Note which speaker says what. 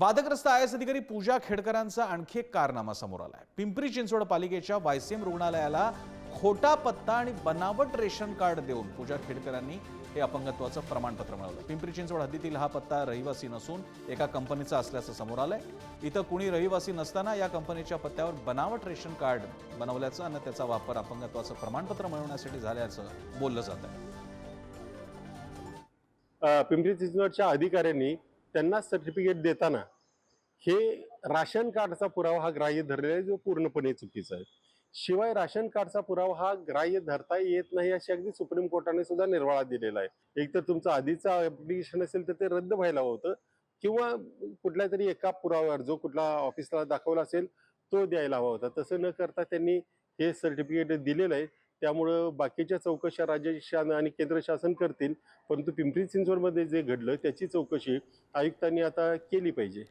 Speaker 1: वादग्रस्त I S अधिकारी पूजा खेडकरांचा आणखी एक कारनामा समोर आलाय. पिंपरी चिंचवड पालिकेच्या वायसीएम रुग्णालयाला खोटा पत्ता आणि बनावट रेशन कार्ड देऊन पूजा खेडकरांनी हे अपंगत्वाचं प्रमाणपत्र मिळवलं. पिंपरी चिंचवड हद्दीतील हा पत्ता रहिवासी नसून एका कंपनीचा असल्याचं समोर आलंय. इथं कुणी रहिवासी नसताना या कंपनीच्या पत्त्यावर बनावट रेशन कार्ड बनवल्याचं आणि त्याचा वापर अपंगत्वाचं प्रमाणपत्र मिळवण्यासाठी झाल्याचं बोललं जात आहे
Speaker 2: पिंपरी चिंचवडच्या अधिकाऱ्यांनी त्यांना सर्टिफिकेट देताना हे राशन कार्डचा पुरावा हा ग्राह्य धरलेला आहे जो पूर्णपणे चुकीचा आहे. शिवाय राशन कार्डचा पुरावा हा ग्राह्य धरता येत नाही अशी अगदी सुप्रीम कोर्टाने सुद्धा निर्वाळा दिलेला आहे. एक तर तुमचं आधीचं ॲप्लिकेशन असेल तर ते रद्द व्हायला होतं किंवा कुठल्या तरी एका पुराव्यावर जो कुठला ऑफिसला दाखवला असेल तो द्यायला हवा होता. तसं न करता त्यांनी हे सर्टिफिकेट दिलेलं आहे. त्यामुळं बाकीच्या चौकशा राज्य शासन आणि केंद्र शासन करतील. परंतु पिंपरी चिंचवडमध्ये जे घडलं त्याची चौकशी आयुक्तांनी आता केली पाहिजे.